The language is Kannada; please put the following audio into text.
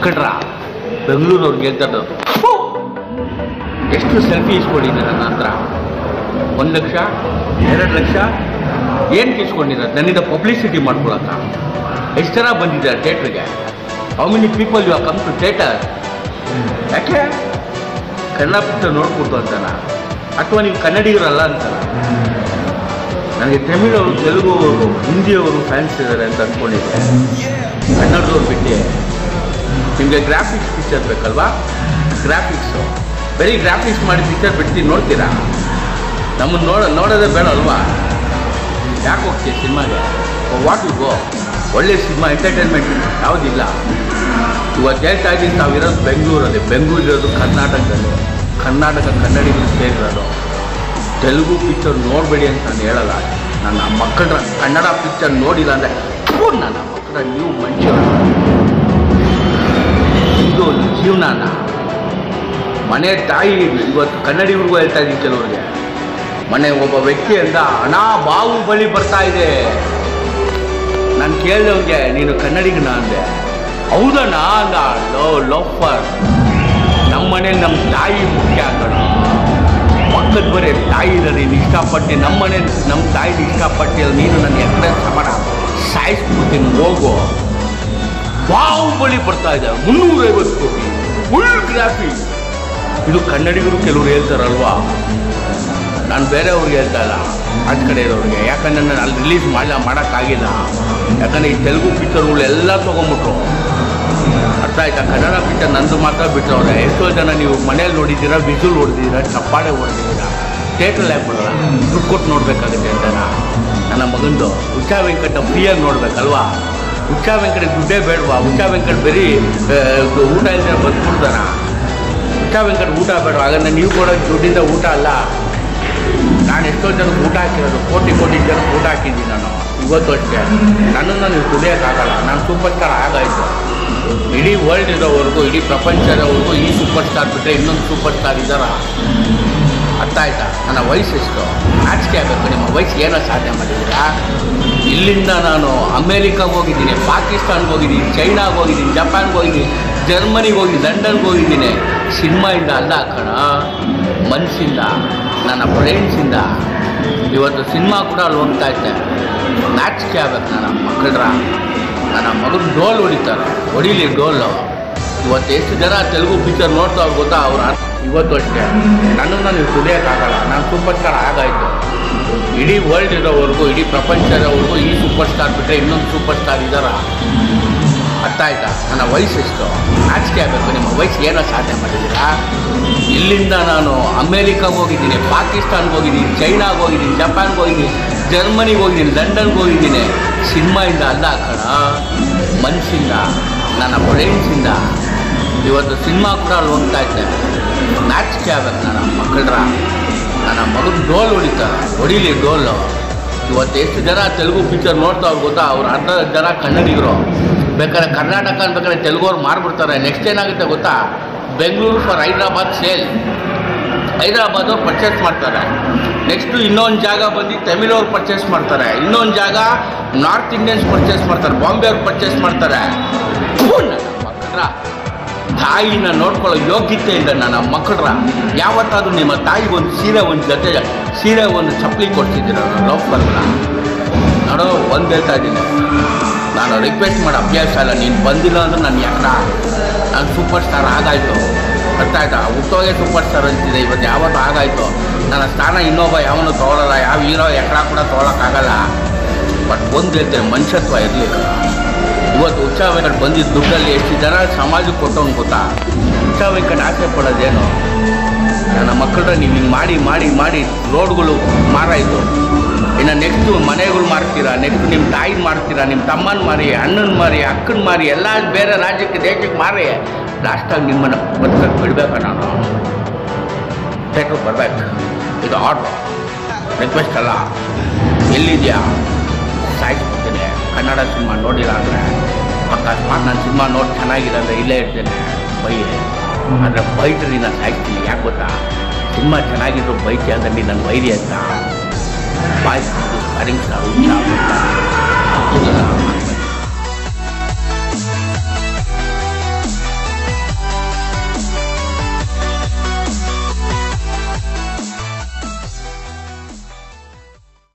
ಮಕ್ಕಳ್ರ ಬೆಂಗಳೂರವ್ರಿಗೆ ಹೇಳ್ತಾರೆ ಎಷ್ಟು ಸೆಲ್ಫಿ ಇಸ್ಕೊಂಡಿದ್ದಾರೆ ನನ್ನ ಹತ್ರ? ಒಂದು ಲಕ್ಷ? ಎರಡು ಲಕ್ಷ? ಏನು ಇಸ್ಕೊಂಡಿದ್ದಾರೆ ನನ್ನಿಂದ ಪಬ್ಲಿಸಿಟಿ ಮಾಡ್ಕೊಳಕ್ಕ ಎಷ್ಟು ಜನ ಬಂದಿದ್ದಾರೆ ಥಿಯೇಟ್ರಿಗೆ how many people you are come to theatre ಯಾಕೆ? ಕನ್ನಡ ಪಿಕ್ಚರ್ ನೋಡ್ಬೋದು ಅಂತಾನ? ಅಥವಾ ನೀವು ಕನ್ನಡಿಗರಲ್ಲ ಅಂತಾನ? ನನಗೆ ತಮಿಳವರು ತೆಲುಗು ಅವರು ಹಿಂದಿಯವರು ಫ್ಯಾನ್ಸ್ ಇದ್ದಾರೆ ಅಂತ ಅಂದ್ಕೊಂಡಿದ್ದೆ ಕನ್ನಡದವ್ರು ಬಿಟ್ಟು. ನಿಮಗೆ ಗ್ರಾಫಿಕ್ಸ್ ಪಿಕ್ಚರ್ ಬೇಕಲ್ವಾ? ಗ್ರಾಫಿಕ್ಸು ಬರೀ ಗ್ರಾಫಿಕ್ಸ್ ಮಾಡಿ ಪಿಕ್ಚರ್ ಬಿಡ್ತೀನಿ, ನೋಡ್ತೀರಾ? ನಮ್ಮನ್ನು ನೋಡ, ನೋಡೋದೇ ಬೇಡ ಅಲ್ವಾ? ಯಾಕೆ ಹೋಗ್ತೀವಿ ಸಿನಿಮಾಗೆ? ವಾಟ್ ಯು ಗೋ ಒಳ್ಳೆ ಸಿನಿಮಾ ಎಂಟರ್ಟೈನ್ಮೆಂಟ್ ಯಾವುದಿಲ್ಲ. ಇವತ್ತು ಹೇಳ್ತಾ ಇದ್ದೀನಿ ಇರೋದು ಬೆಂಗಳೂರಲ್ಲಿ. ಬೆಂಗಳೂರು ಇರೋದು ಕರ್ನಾಟಕದಲ್ಲಿ. ಕರ್ನಾಟಕ ಕನ್ನಡಿಗರು ಸೇರಿರೋದು. ತೆಲುಗು ಪಿಕ್ಚರ್ ನೋಡಬೇಡಿ ಅಂತ ನಾನು ಹೇಳಲ್ಲ. ನನ್ನ ಮಕ್ಕಳ ಕನ್ನಡ ಪಿಕ್ಚರ್ ನೋಡಿಲ್ಲ ಅಂದರೆ ನನ್ನ ಮಕ್ಕಳ ನೀವು ಮನುಷ್ಯರು ಜೀವನನ. ಮನೆ ತಾಯಿ ಇವತ್ತು ಕನ್ನಡಿಗರಿಗೂ ಹೇಳ್ತಾ ಇದ್ದೀನಿ ಕೆಲವರಿಗೆ. ಮನೆ ಒಬ್ಬ ವ್ಯಕ್ತಿಯಿಂದ ಹಣ ಬಾವು ಬರ್ತಾ ಇದೆ. ನಾನು ಕೇಳಿದವ್ಗೆ ನೀನು ಕನ್ನಡಿಗನ ಅಂದೆ. ಹೌದಣ್ಣ ಅಂದ. ಲೋ, ಲೋಫರ್. ನಮ್ಮ ಮನೇಲಿ ನಮ್ಮ ತಾಯಿ ಮುಖ್ಯ ಕಣ. ಪಕ್ಕದ ಬರೀ ತಾಯಿನ ನೀನು ಇಷ್ಟಪಟ್ಟು ನಮ್ಮ ಮನೆ ನಮ್ಮ ತಾಯಿನ ಅಲ್ಲಿ ನೀನು ನನ್ನ ಎಕರೆ ಸಮಾನ ಸಾಯಿಸ್ಬಿಡ್ತೀನಿ, ಹೋಗು. ಬಾಹುಬಲಿ ಬರ್ತಾ ಇದೆ. ಮುನ್ನೂರೈವತ್ತು ಕೋಟಿ ಇದು ಕನ್ನಡಿಗರು ಕೆಲವರು ಹೇಳ್ತಾರಲ್ವಾ? ನಾನು ಬೇರೆಯವ್ರಿಗೆ ಹೇಳ್ತಾ ಇಲ್ಲ, ಆಚೆ ಕಡೆ ಇರೋರಿಗೆ. ಯಾಕಂದ್ರೆ ನಾನು ಅಲ್ಲಿ ರಿಲೀಸ್ ಮಾಡಿಲ್ಲ ಮಾಡೋಕ್ಕಾಗಿಲ್ಲ. ಯಾಕಂದರೆ ಈ ತೆಲುಗು ಪಿಕ್ಚರ್ಗಳು ಎಲ್ಲ ತೊಗೊಂಬಿಟ್ರು ಅರ್ಥ ಆಯ್ತಾ? ಕನ್ನಡ ಪಿಕ್ಚರ್ ನಂದು ಮಾತ್ರ ಬಿಟ್ಟವ್ರೆ ಎಷ್ಟೋ ಜನ ನೀವು ಮನೇಲಿ ನೋಡಿದ್ದೀರಾ ವಿಜುಲ್ ಹೊಡೆದಿದ್ದೀರಾ ಚಪ್ಪಾಳೆ ಹೊಡೆದಿದ್ದೀರಾ. ಥಿಯೇಟ್ರಲ್ಲಿ ಯಾಕೆ ಬರಲ್ಲ ದುಡ್ಡು ಕೊಟ್ಟು ನೋಡಬೇಕಾಗುತ್ತೆ ಅಂತ ನನ್ನ ಮಗಂದು ಉಚ್ಚಾ ವೆಂಕಟ ಫ್ರೀಯಾಗಿ ನೋಡ್ಬೇಕಲ್ವಾ? ಉಚ್ಚಾ ವೆಂಕಟ ದುಡ್ಡೇ ಬೇಡವಾ? ಉಚ್ಚಾ ವೆಂಕಟ ಬರೀ ಊಟ ಇಲ್ಲದೆ ಬಂದ್ಬಿಡ್ತಾನ? ಉಚ್ಚಾ ವೆಂಕಟ ಊಟ ಬೇಡ. ಹಾಗಾದ್ರೆ ನೀವು ಕೊಡೋ ದುಡ್ಡಿಂದ ಊಟ ಅಲ್ಲ. ನಾನು ಎಷ್ಟೋ ಜನಕ್ಕೆ ಊಟ ಹಾಕಿರೋದು. ಕೋಟಿ ಕೋಟಿ ಜನಕ್ಕೆ ಊಟ ಹಾಕಿದ್ದೀನಿ ನಾನು. ಇವತ್ತು ಅಷ್ಟೇ. ನನ್ನನ್ನು ನೀವು ದುಡಿಯೋಕ್ಕಾಗಲ್ಲ. ನಾನು ಸೂಪರ್ ಸ್ಟಾರ್ ಆಗಾಯಿತು ಇಡೀ ವರ್ಲ್ಡ್ ಇರೋವರೆಗೂ, ಇಡೀ ಪ್ರಪಂಚ ಇರೋವರೆಗೂ ಈ ಸೂಪರ್ ಸ್ಟಾರ್ ಬಿಟ್ಟರೆ ಇನ್ನೊಂದು ಸೂಪರ್ ಸ್ಟಾರ್ ಇದ್ದಾರ? ಅರ್ಥ ಆಯ್ತಾ? ನನ್ನ ವಯಸ್ಸು ಎಷ್ಟು? ನಾಚಿಕೆ ಆಗಬೇಕು. ನಿಮ್ಮ ವಯಸ್ಸು ಏನೋ ಸಾಧನೆ ಮಾಡಿದ್ದೀರಾ? ಇಲ್ಲಿಂದ ನಾನು ಅಮೇರಿಕಾಗೆ ಹೋಗಿದ್ದೀನಿ, ಪಾಕಿಸ್ತಾನ್ಗೆ ಹೋಗಿದ್ದೀನಿ, ಚೈನಾಗೆ ಹೋಗಿದ್ದೀನಿ, ಜಪಾನ್ಗೆ ಹೋಗಿದ್ದೀನಿ. ಜರ್ಮನಿಗೆ ಹೋಗಿ, ಲಂಡನ್ಗೆ ಹೋಗಿದ್ದೀನಿ. ಸಿನಿಮಾಯಿಂದ ಅಲ್ಲ ಕಣ. ಮನಸ್ಸಿಂದ ನನ್ನ ಫ್ರೆಂಡ್ಸಿಂದ ಇವತ್ತು ಸಿನಿಮಾ ಕೂಡ ಅಲ್ಲಿ ಹೋಗ್ತಾ ಇದ್ದೆ. ನಾಚಿಕೆ ಆಗ್ಬೇಕು ನನ್ನ ಮಕ್ಕಳ್ರ ನನ್ನ ಮಗನ ಡೋಲ್ ಹೊಡಿತಾರೆ ಹೊಡಿಲಿ ಡೋಲು ಇವತ್ತು ಎಷ್ಟು ಜನ ತೆಲುಗು ಪಿಕ್ಚರ್ ನೋಡ್ತಾ ಗೊತ್ತಾ ಅವ್ರು? ಇವತ್ತು ಅಷ್ಟೇ. ನನ್ನನ್ನು ನನಗೆ ಸುಲಿಯೋಕ್ಕಾಗಲ್ಲ. ನಾನು ಸೂಪರ್ ಸ್ಟಾರ್ ಆಗಾಯಿತು. ಇಡೀ ವರ್ಲ್ಡ್ ಇರೋವರೆಗೂ, ಇಡೀ ಪ್ರಪಂಚ ಇರೋವರೆಗೂ ಈ ಸೂಪರ್ ಸ್ಟಾರ್ ಬಿಟ್ಟರೆ ಇನ್ನೊಂದು ಸೂಪರ್ ಸ್ಟಾರ್ ಇದ್ದಾರ? ಅರ್ಥ ಆಯ್ತಾ? ನನ್ನ ವಯಸ್ಸು ಎಷ್ಟು? ನಾಚಿಕೆ ಆಗಬೇಕು ನಿಮ್ಮ ವಯಸ್ಸು ಏನೋ ಸಾಧನೆ ಮಾಡಿದ್ದೀರಾ? ಇಲ್ಲಿಂದ ನಾನು ಅಮೇರಿಕಾಗೆ ಹೋಗಿದ್ದೀನಿ, ಪಾಕಿಸ್ತಾನ್ಗೆ ಹೋಗಿದ್ದೀನಿ, ಚೈನಾಗೆ ಹೋಗಿದ್ದೀನಿ, ಜಪಾನ್ಗೆ ಹೋಗಿದ್ದೀನಿ, ಜರ್ಮನಿಗೆ ಹೋಗಿದ್ದೀನಿ, ಲಂಡನ್ಗೆ ಹೋಗಿದ್ದೀನಿ. ಸಿನಿಮಾಯಿಂದ ಅಲ್ಲ ಕಣ, ಮನಸ್ಸಿಂದ, ನನ್ನ ಫ್ರೆಂಡ್ಸಿಂದ ಇವತ್ತು ಸಿನಿಮಾ ಕೂಡ ಅಲ್ಲಿ ಹೋಗ್ತಾ ಇದ್ದೆ. ನಾಚಿಕೆ ಆಗಬೇಕು ನನ್ನ ಮಕ್ಕಳ ನನ್ನ ಮಗನ ಡೋಲ್ ಹೊಡಿತಾರೆ, ಹೊಡಿಲಿ ಡೋಲು. ಇವತ್ತು ಎಷ್ಟು ಜನ ತೆಲುಗು ಪಿಕ್ಚರ್ ನೋಡ್ತಾವ್ರು ಗೊತ್ತಾ? ಅವ್ರು ಅರ್ಧ ಜನ ಕನ್ನಡಿಗರು. ಬೇಕಾದ್ರೆ ಕರ್ನಾಟಕ ಅನ್ಬೇಕಾದ್ರೆ ತೆಲುಗವ್ರು ಮಾರ್ಬಿಡ್ತಾರೆ. ನೆಕ್ಸ್ಟ್ ಏನಾಗುತ್ತೆ ಗೊತ್ತಾ? ಬೆಂಗಳೂರು ಫಾರ್ ಹೈದ್ರಾಬಾದ್ ಸೇಲ್ ಹೈದ್ರಾಬಾದ್ ಅವ್ರು ಪರ್ಚೇಸ್ ಮಾಡ್ತಾರೆ. ನೆಕ್ಸ್ಟು ಇನ್ನೊಂದು ಜಾಗ ಬಂದು ತಮಿಳವ್ರು ಪರ್ಚೇಸ್ ಮಾಡ್ತಾರೆ. ಇನ್ನೊಂದು ಜಾಗ ನಾರ್ತ್ ಇಂಡಿಯನ್ಸ್ ಪರ್ಚೇಸ್ ಮಾಡ್ತಾರೆ. ಬಾಂಬೆ ಅವ್ರು ಪರ್ಚೇಸ್ ಮಾಡ್ತಾರೆ. ತಾಯಿನ ನೋಡ್ಕೊಳ್ಳೋ ಯೋಗ್ಯತೆ ಇಲ್ಲ ನನ್ನ ಮಕ್ಕಳ ಯಾವತ್ತಾದರೂ ನಿಮ್ಮ ತಾಯಿಗೆ ಒಂದು ಸೀರೆ ಒಂದು ಜೊತೆ, ಸೀರೆ ಒಂದು ಚಪ್ಪಲಿ ಕೊಡ್ತಿದ್ದೀರ ಲೋಕಲ್ನ ನೋಡೋ, ಒಂದು ಹೇಳ್ತಾ ಇದ್ದೀನಿ ನಾನು ರಿಕ್ವೆಸ್ಟ್ ಮಾಡೋ ಅಭ್ಯಾಸ ಅಲ್ಲ, ನೀನು ಬಂದಿಲ್ಲ ಅಂದ್ರೆ ನನ್ನ ಯಾಕಡ ನಾನು ಸೂಪರ್ ಸ್ಟಾರ್ ಆಗಾಯಿತು. ಅರ್ಥ ಹುಟ್ಟೋಗೆ ಸೂಪರ್ ಸ್ಟಾರ್ ಅಂತಿದೆ ಇವತ್ತು ಯಾವತ್ತು ಆಗಾಯಿತು? ನನ್ನ ಸ್ಥಾನ ಇನ್ನೊಬ್ಬ ಯಾವನು ತೊಗೊಳಲ್ಲ ಯಾವ ಹೀರೋ ಎಕಡ ಕೂಡ ತೊಗೊಳಕ್ಕಾಗಲ್ಲ ಬಟ್ ಒಂದು ಹೇಳ್ತೇನೆ ಮನುಷ್ಯತ್ವ ಇರಲಿ ಇವತ್ತು ಹುಚ್ಚ ವೆಂಕಟ್ ಬಂದಿದ್ದ ದುಡ್ಡಲ್ಲಿ ಎಷ್ಟು ಜನ ಸಮಾಜಕ್ಕೆ ಕೊಟ್ಟವನು ಗೊತ್ತಾ? ಹುಚ್ಚ ವೆಂಕಟ್ ಆಸೆ ಪಡೋದೇನು? ನನ್ನ ಮಕ್ಕಳನ್ನ ನೀವು ಹಿಂಗೆ ಮಾಡಿ ಮಾಡಿ ಮಾಡಿ, ರೋಡ್ಗಳು ಮಾರಾಯಿತು. ಇನ್ನು ನೆಕ್ಸ್ಟು ಮನೆಗಳು ಮಾಡ್ತೀರಾ ನೆಕ್ಸ್ಟ್ ನಿಮ್ಮ ತಾಯಿ ಮಾಡ್ತೀರಾ ನಿಮ್ಮ ತಮ್ಮನ ಮಾರಿ, ಅಣ್ಣನ ಮಾರಿ, ಅಕ್ಕನ ಮಾರಿ, ಎಲ್ಲ ಬೇರೆ ರಾಜ್ಯಕ್ಕೆ ದೇಶಕ್ಕೆ ಮಾರಿ, ಲಾಸ್ಟಾಗಿ ನಿಮ್ಮನ್ನು ಬದುಕಕ್ಕೆ ಬಿಡಬೇಕು ನಾನು. ಬೇಕು, ಬರಬೇಕು. ಇದು ಆರ್ಡ್ರ್ ರಿಕ್ವೆಸ್ಟ್ ಅಲ್ಲ. ಎಲ್ಲಿದೆಯಾ? ಸಾಯಿಸ್ಬಿಡ್ತೇನೆ. ಕನ್ನಡ ಸಿನಿಮಾ ನೋಡಿಲ್ಲ ಅಂದರೆ. ಅಕಸ್ಮಾತ್ ನಾನು ಸಿನಿಮಾ ನೋಡಿ ಚೆನ್ನಾಗಿದೆ ಅಂದರೆ ಇಲ್ಲೇ ಇರ್ತೇನೆ. ಬೈ ಅಂದರೆ ಬೈಟ್ರಿ ನಾನು ಸಾಯ್ತೀನಿ ಯಾಕೆ ಗೊತ್ತಾ? ಸಿನಿಮಾ ಚೆನ್ನಾಗಿದ್ರು ಬೈತಿ ಅಂದರೆ ನನ್ನ ವೈರಿ ಅಂತ. bicycle. I think I would travel.